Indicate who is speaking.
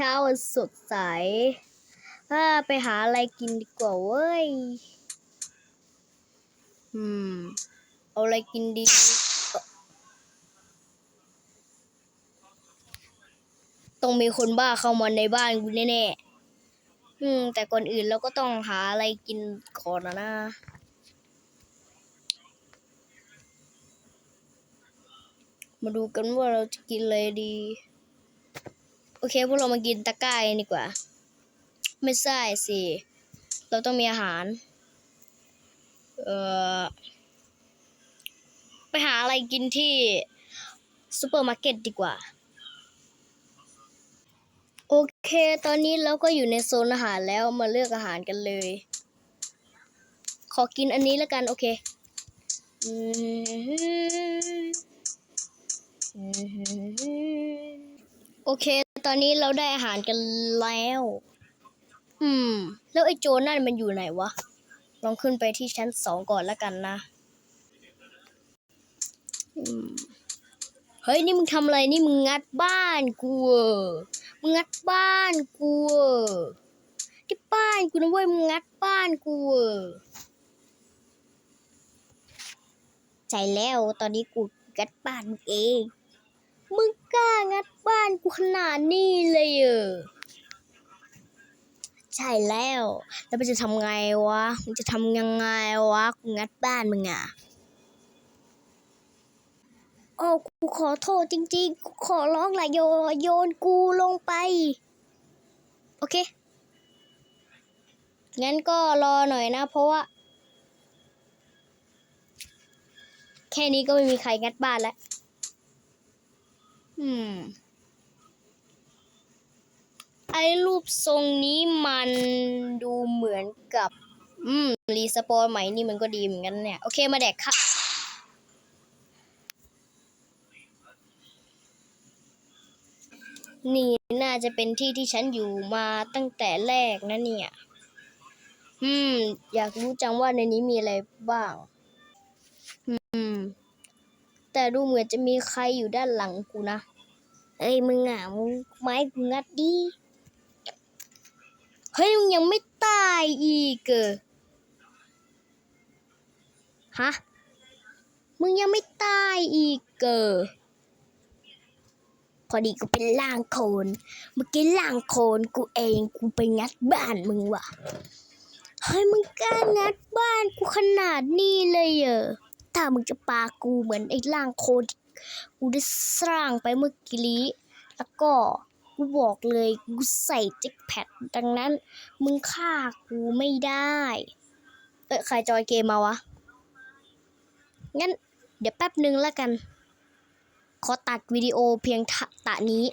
Speaker 1: เช้าวันสดใสอ่าไปหาอะไรกินดีกว่าเว้ย อืม เอาอะไรกินดี ต้องมีคนบ้าเข้ามาในบ้านกูแน่ๆ อืม แต่ก่อนอื่นเราก็ต้องหาอะไรกินก่อนนะนะมาดูกันว่าเราจะกินอะไรดี โอเค พวกเรามากินตะกร้ากันดีกว่า ไม่ใช่สิ เราต้องมีอาหาร เอ่อ ไปหาอะไรกินที่ซูเปอร์มาร์เก็ตดีกว่า โอเค ตอนนี้เราก็อยู่ในโซนอาหารแล้วมาเลือกอาหารกันเลย ขอกินอันนี้แล้วกัน โอเคอืโอเค ตอนนี้เราได้อาหารกันแล้ว อืม แล้วไอ้โจรนั่นมันอยู่ไหนวะ ลองขึ้นไปที่ชั้นสองก่อนแล้วกันนะอืมเฮ้ย นี่มึงทำอะไรนี่มึงงัดบ้านกูเหรอมึงงัดบ้านกูเหรอที่บ้านกูนะเว้ยมึงงัดบ้านกูเหรอใจแล้วตอนนี้กูงัดบ้านมึงเอง มึงกล้างัดบ้านกูขนาดนี้เลยเหรอใช่แล้ว แล้วมันจะทำไงวะมันจะทำยังไงวะกูงัดบ้านมึงอะโอ้กูขอโทษจริงๆ กูขอร้องละโยโยนกูลงไป โอเค งั้นก็รอหน่อยนะ เพราะว่า แค่นี้ก็ไม่มีใครงัดบ้านแล้ว อืม ไอ้รูปทรงนี้มันดูเหมือนกับ อืม รีสปอนใหม่นี่มันก็ดีเหมือนกันเนี่ย โอเคมาแดกค่ะนี่น่าจะเป็นที่ที่ฉันอยู่มาตั้งแต่แรกนะเนี่ย อืม อยากรู้จังว่าในนี้มีอะไรบ้าง อืม แต่ดูเหมือนจะมีใครอยู่ด้านหลังกูนะ เอ้ยมึงอะมึงไม้กูงัดดีเฮ้ยมึงยังไม่ตายอีกเออฮะ มึงยังไม่ตายอีกเออพอดีกูเป็นล่างโคน เมื่อกี้ล่างโคนกูเองกูไปงัดบ้านมึงว่ะ เฮ้ยมึงกล้างัดบ้านกูขนาดนี้เลยเหรอ ถ้ามึงจะปากูเหมือนไอ้ล่างโคลนที่กูได้สร้างไปเมื่อกี้นี้แล้วก็กูบอกเลยกูใส่แจ็คแพดดังนั้น มึงฆ่ากูไม่ได้ เอ้ยใครจอยเกมมาวะ งั้น เดี๋ยวแป๊บหนึ่งแล้วกัน ขอตัดวิดีโอเพียงตะนี้